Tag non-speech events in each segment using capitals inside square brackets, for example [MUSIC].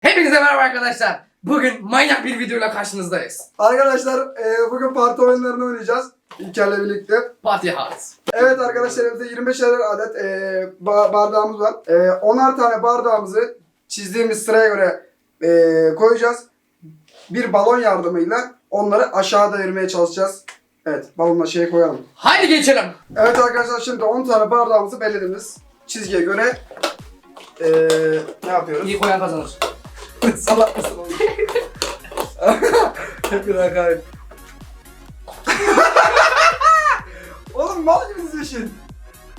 Hepinize merhaba arkadaşlar. Bugün manyak bir videoyla karşınızdayız. Arkadaşlar e, bugün parti oyunlarını oynayacağız. İlker'le birlikte. Party Hard. Evet arkadaşlar elimizde 25 adet e, ba- bardağımız var. E, 10'ar tane bardağımızı çizdiğimiz sıraya göre e, koyacağız. Bir balon yardımıyla onları aşağı devirmeye çalışacağız. Evet balonla şey koyalım. Haydi geçelim. Evet arkadaşlar şimdi 10 tane bardağımızı belirlediğimiz çizgiye göre e, ne yapıyoruz? İyi koyan kazanır. [LAUGHS] Salak mısın oğlum? Hep bir hakaret. Oğlum mal gibi diziyorsun.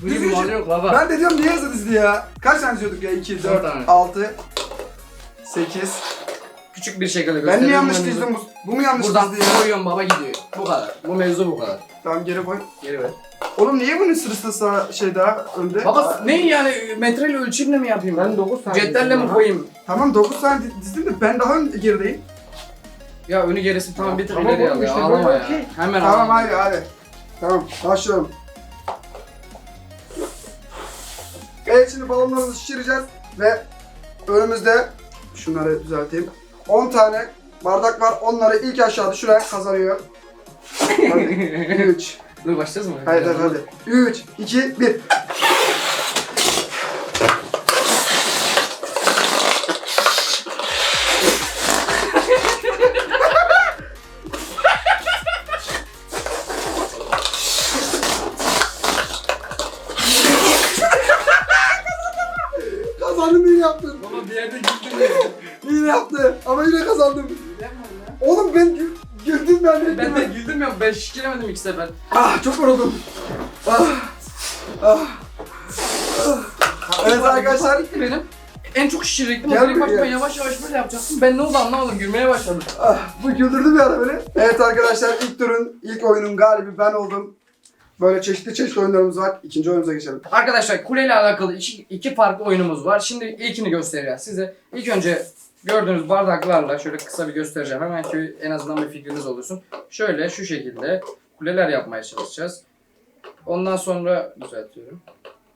Bu gibi mal yok baba. Ben de diyorum niye hızlı dizdi ya? Kaç tane diziyorduk ya? 2, 4, tane. 6, 8. Küçük bir şekilde Ben mi yanlış dizdim? Bu, bu mu yanlış Buradan dizdi ya? koyuyorum baba gidiyor. Bu kadar. Bu mevzu bu kadar. Tamam geri koy. Geri ver. Oğlum niye bunun sırası sağ şey daha önde? Baba ne yani metreyle ölçümle mi yapayım? Ben 9 tane Cetvelle mi koyayım? Tamam 9 tane di- dizdim de ben daha ön gerideyim. Ya önü gerisi tamam bir tık Tamam ileri al oğlum ya. işte Ağlama böyle ya. okey. Hemen Tamam ağlama. hadi hadi. Tamam başlıyorum. Evet şimdi balonlarımızı şişireceğiz ve önümüzde şunları düzelteyim. 10 tane bardak var. Onları ilk aşağı düşüren kazanıyor. Hadi 3. Dur başlayacağız mı? Hadi hadi hadi. 3 2 1. Kazandım iyi yaptın. Baba bir yerde Ben şişiremedim iki sefer. Ah çok yoruldum. Ah. Ah. Ah. Evet arkadaşlar. Benim. En çok şişirecektim. Gel Gel direkt buraya. başıma yavaş yavaş böyle yapacaktım. Ben ne oldu anlamadım. Gülmeye başladım. Ah, bu güldürdü bir ara beni. Evet arkadaşlar ilk turun, ilk oyunun galibi ben oldum. Böyle çeşitli çeşitli oyunlarımız var. İkinci oyunumuza geçelim. Arkadaşlar kuleyle alakalı iki, iki farklı oyunumuz var. Şimdi ilkini göstereceğiz size. İlk önce gördüğünüz bardaklarla şöyle kısa bir göstereceğim. Hemen ki en azından bir fikriniz oluşsun. Şöyle şu şekilde kuleler yapmaya çalışacağız. Ondan sonra düzeltiyorum.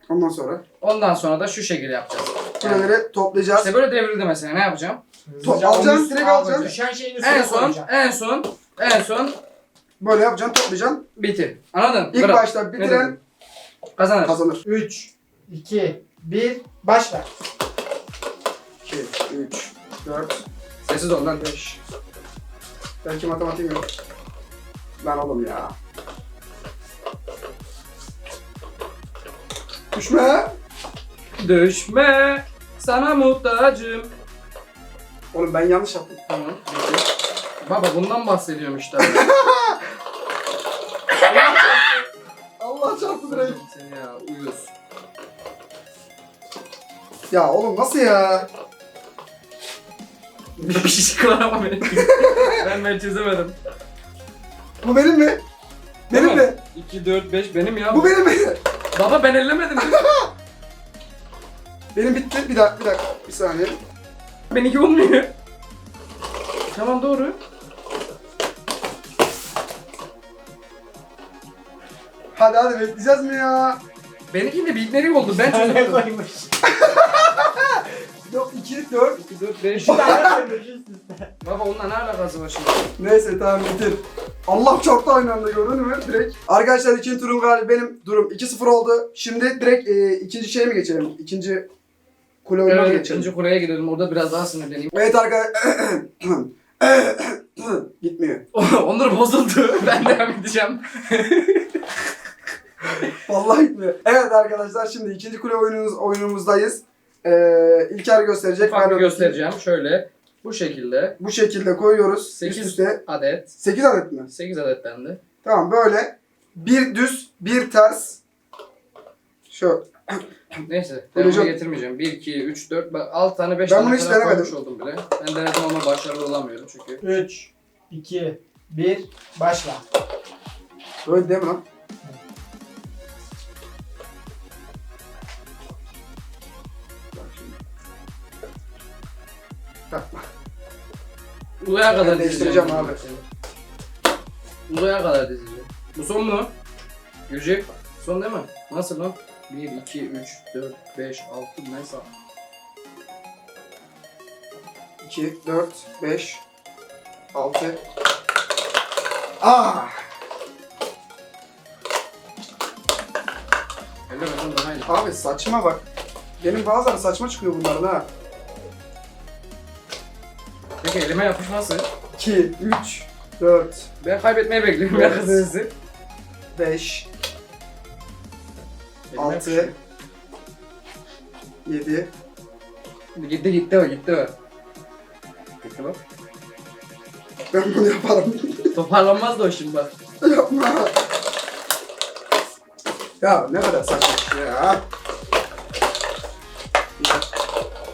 Ondan sonra Ondan sonra da şu şekilde yapacağız. Yani kuleleri toplayacağız. işte böyle devrildi mesela ne yapacağım? Top Hızlıca alacaksın, onun üstüne direkt alacaksın. Düşen şeyin üstüne En son, koyacaksın. en son, en son Böyle yapacaksın, toplayacaksın. bitir. Anladın? İlk Bırak. başta bitiren Kazanır. kazanır. 3, 2, 1, başla. 2, 3, 4, Sessiz ol lan. 5. Belki matematiğim yok. Lan oğlum ya. Düşme. Düşme. Sana muhtacım. Oğlum ben yanlış yaptım. Tamam. bitti. Baba bundan bahsediyorum işte. [LAUGHS] Allah çarptı direkt. Seni ya uyuyorsun. Ya oğlum nasıl ya? Bir var ama benim. [LAUGHS] ben ben çizemedim. Bu benim mi? Benim mi? 2, 4, 5 benim ya. Bu benim mi? Baba ben ellemedim. [LAUGHS] Benim bitti. Bir dakika, bir dakika. Bir saniye. Benimki olmuyor. Tamam doğru. Hadi hadi bekleyeceğiz mi ya? Benimki de bitleri oldu. Ben [LAUGHS] çözemedim. koymuş? Yok 2, 4. 2, 4, 5. Bir tane koymuş üst üste. Baba onunla ne alakası var şimdi? Neyse tamam bitir. Allah çarptı aynı anda gördün mü? Direkt. Arkadaşlar ikinci turun galibi benim durum 2-0 oldu. Şimdi direkt e, ikinci şeye mi geçelim? İkinci kule oyununa Evet, geçelim? ikinci kuleye gidelim. Orada biraz daha sinirleneyim. Evet arkadaşlar. [COUGHS] Gitmiyor. [LAUGHS] Onur bozuldu. [LAUGHS] ben devam edeceğim. Vallahi gitmiyor. Evet arkadaşlar şimdi ikinci kule oyunumuz, oyunumuzdayız. Ee, İlker gösterecek. Ufak bir Ben göstereceğim. Şöyle. Bu şekilde Bu şekilde koyuyoruz. Sekiz. Üst üste. adet. 8 adet mi? 8 adet bende. Tamam böyle. Bir düz, bir ters. Şu. Neyse. Öyle Devamı çok- getirmeyeceğim. 1, 2, 3, 4, 6 tane 5 Ben tane bunu hiç falan denemedim. koymuş oldum bile. Ben denedim ama başarılı olamıyorum çünkü. 3, 2, 1, başla. Böyle değil mi lan? Uzaya kadar Ben değiştireceğim abi. Uzaya kadar dizeceğim. Bu son mu? Görecek. Son değil mi? Nasıl lan? 1, 2, 3, 4, 5, 6 neyse. 2, 4, 5, 6. Ah! Ellemeden daha iyi. Abi saçma bak. Benim bazıları saçma çıkıyor bunların ha. Peki elime yapışması. 2, 3, 4, Ben kaybetmeyi bekliyorum ya kızınızı. 5, Elime 6, yapışıyor. 7, Gitti gitti o gitti o. Gitti bak. ben bunu yaparım. Toparlanmaz da o şimdi bak. Yapma. Ya ne kadar saçma bir şey ya.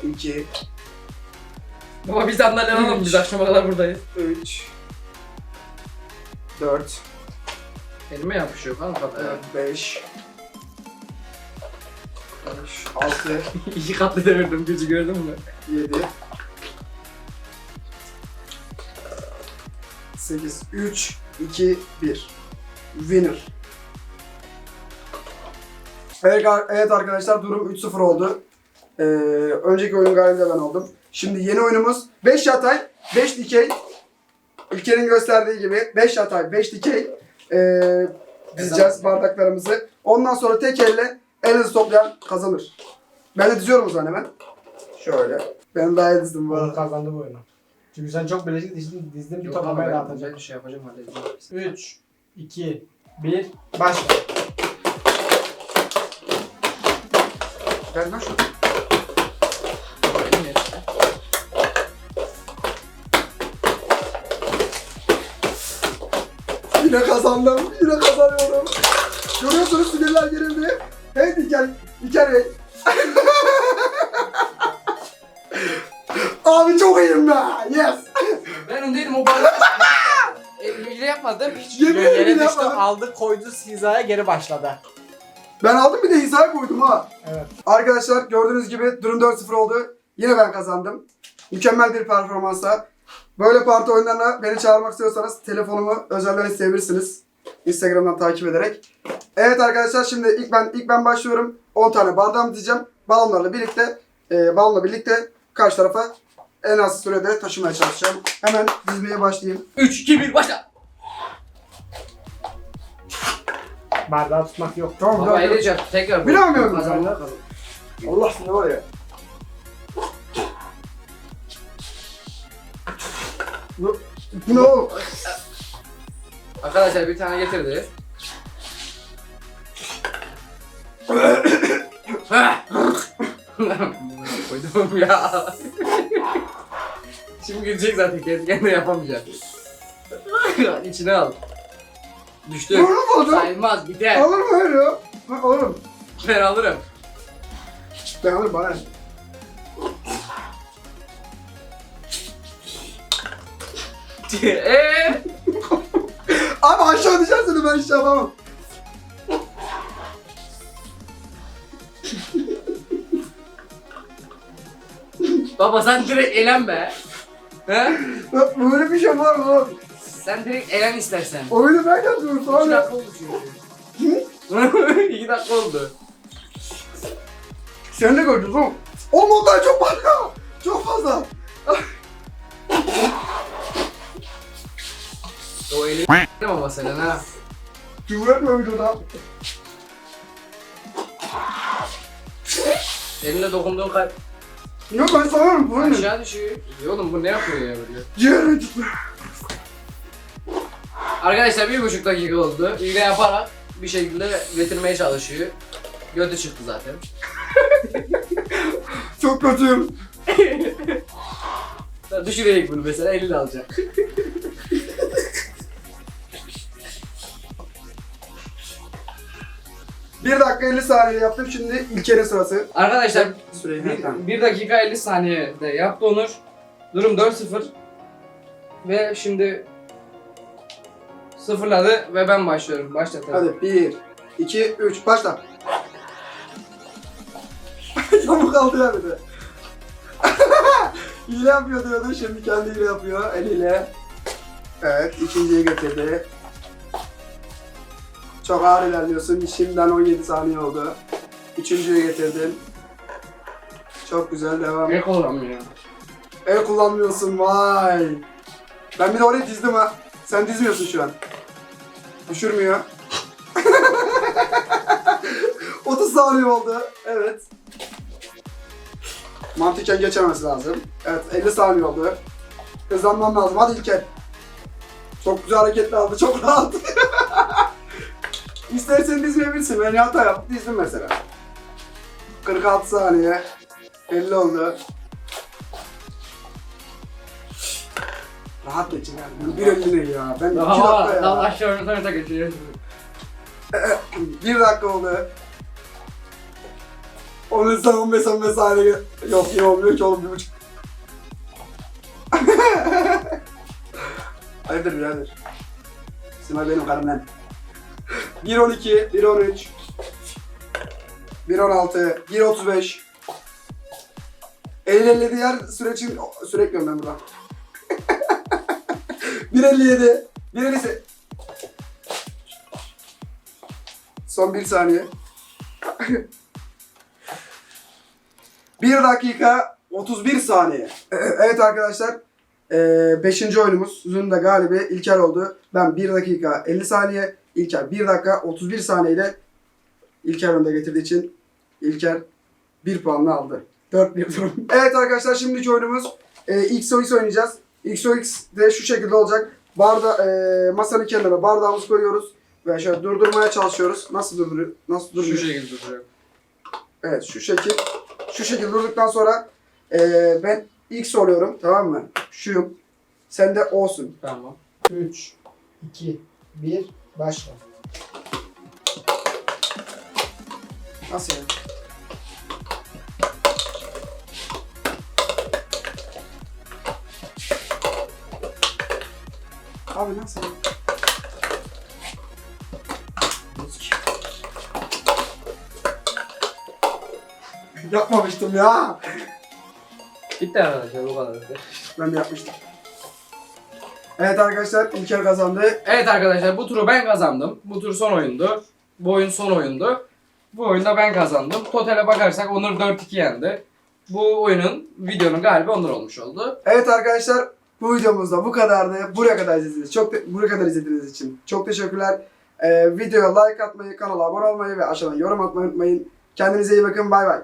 2, Baba biz sandalye alalım biz akşama kadar buradayız. 3, 4, Elime yapışıyor kanka. 5, 5, 6, İki katlı devirdim gücü gördün mü? 7 8 3 2 1 Winner. Evet, evet arkadaşlar durum 3-0 oldu. Ee, önceki oyun galibi de ben oldum. Şimdi yeni oyunumuz 5 yatay 5 dikey. İlker'in gösterdiği gibi 5 yatay 5 dikey. Ee, dizeceğiz bardaklarımızı. Ondan sonra tek elle en hızlı toplayan kazanır. Ben de diziyorum o zaman hemen. Şöyle. Ben daha iyi dizdim bu Bunu arada. kazandı bu oyunu. Çünkü sen çok bilezik dizdin, dizdin bir Yok top ama ben dağıtacak. güzel bir şey yapacağım halledeceğim. 3, 2, 1, başla. Ben lan. Yine kazandım. Yine kazanıyorum. Görüyorsunuz sinirler gerildi. Hey İlker. İlker Bey. [LAUGHS] Abi çok iyiyim be. Yes. Ben öndeydim o bardak. [LAUGHS] Elimle yapmadım hiç. Yemin Yere düştü, yapmadım. aldı, koydu hizaya geri başladı. Ben aldım bir de hizaya koydum ha. Evet. Arkadaşlar gördüğünüz gibi durum 4-0 oldu. Yine ben kazandım. Mükemmel bir performansla. Böyle parti oyunlarına beni çağırmak istiyorsanız telefonumu özelden isteyebilirsiniz. Instagram'dan takip ederek. Evet arkadaşlar şimdi ilk ben ilk ben başlıyorum. 10 tane bardağımı diyeceğim. Balonlarla birlikte e, balonla birlikte karşı tarafa en az sürede taşımaya çalışacağım. Hemen dizmeye başlayayım. 3, 2, 1 başla. Bardağı tutmak yok. Tamam Baba tamam. eleyeceğim tekrar. Bilememiyorum Kazandım. ben. Allah seni var ya. Ne oğlum? Arkadaşlar bir tane getirdi. Koydum ya. Şimdi gidecek zaten kendi kendine yapamayacak. İçine al. Düştü. Vurmadım. Sayılmaz gider. Alır mı öyle? Ha, alırım. Ben alırım. Ben alırım bana. ne? Eee? Abi aşağı düşersen ben şey yapamam. Baba sen direkt elen be. He? Böyle bir şey var mı oğlum? Sen direkt elen istersen. Oyunu ben yapıyorum 2 sonra. dakika oldu çünkü. 2 [LAUGHS] dakika oldu. Sen de göreceğiz oğlum. Oğlum onlar çok var ama senin ha. Küfür etme videoda. Elinle dokunduğun kalp Yok ben sanırım bu ne? aşağı düşüyor. İyi Oğlum bu ne yapıyor ya böyle? Ciğerimi tutma. Arkadaşlar bir buçuk dakika oldu. İğne yaparak bir şekilde getirmeye çalışıyor. Götü çıktı zaten. [LAUGHS] Çok kötüyüm. [LAUGHS] Düşürecek bunu mesela eliyle alacak. [LAUGHS] Bir dakika 50 saniye yaptım şimdi İlker'in sırası. Arkadaşlar Süreyi bir, tamam. bir dakika 50 saniyede yaptı Onur. Durum 4-0. Ve şimdi sıfırladı ve ben başlıyorum. Başlatalım. Hadi 1, 2, 3 başla. [LAUGHS] Yamuk kaldı ya bir de. [LAUGHS] hile yapıyor diyordu şimdi kendi hile yapıyor eliyle. Evet ikinciyi getirdi. Çok ağır ilerliyorsun. Şimdiden 17 saniye oldu. Üçüncüyü getirdin. Çok güzel devam. Ne kullanmıyor? El kullanmıyorsun vay. Ben bir de oraya dizdim ha. Sen dizmiyorsun şu an. Düşürmüyor. [LAUGHS] 30 saniye oldu. Evet. Mantıken geçemesi lazım. Evet 50 saniye oldu. Hızlanmam lazım. Hadi İlker. Çok güzel hareketler aldı. Çok rahat. [LAUGHS] İstersen dizmeyebilirsin. Ben hata yaptım. Dizdim mesela. 46 saniye. 50 oldu. Rahat geçin abi. Bir elli ya? Ben iki Daha dakika daha ya. aşağı yukarı geçiyor. [LAUGHS] Bir dakika oldu. 10 insan 15 15 saniye. Yok iyi olmuyor ki oğlum bir buçuk. Hayırdır birader? Simay benim karım lan. 1.12, 1.13, 1.16, 1.35. 50 diğer sürecin sürekli ben burada. [LAUGHS] 1.57, 1.58. Son bir saniye. [LAUGHS] 1 dakika 31 saniye. [LAUGHS] Evet arkadaşlar. 5. oyunumuzun da galibi İlker oldu. Ben 1 dakika 50 saniye. İlker 1 dakika 31 saniye ile İlker önde getirdiği için İlker 1 puanla aldı. 4-1 durum. [LAUGHS] Evet arkadaşlar şimdiki oyunumuz e, XOX oynayacağız. XOX de şu şekilde olacak. Barda, e, masanın kenarına bardağımızı koyuyoruz. Ve şöyle durdurmaya çalışıyoruz. Nasıl durduruyor? Nasıl Şu duruyor? şekilde duruyor. Evet şu şekil. Şu şekil durduktan sonra eee, ben X oluyorum tamam mı? Şuyum. Sen de O'sun. Tamam. 3, 2, 1, başla. Nasıl yani? Abi nasıl? Yapmamıştım ya. Bitti arkadaşlar bu kadar. Ben de yapmıştım. Evet arkadaşlar İlker kazandı. Evet arkadaşlar bu turu ben kazandım. Bu tur son oyundu. Bu oyun son oyundu. Bu oyunda ben kazandım. Totale bakarsak Onur 4-2 yendi. Bu oyunun, videonun galibi Onur olmuş oldu. Evet arkadaşlar bu videomuzda bu kadardı. Buraya kadar izlediğiniz çok buraya kadar izlediğiniz için çok teşekkürler. Ee, videoya like atmayı, kanala abone olmayı ve aşağıdan yorum atmayı unutmayın. Kendinize iyi bakın. Bay bay.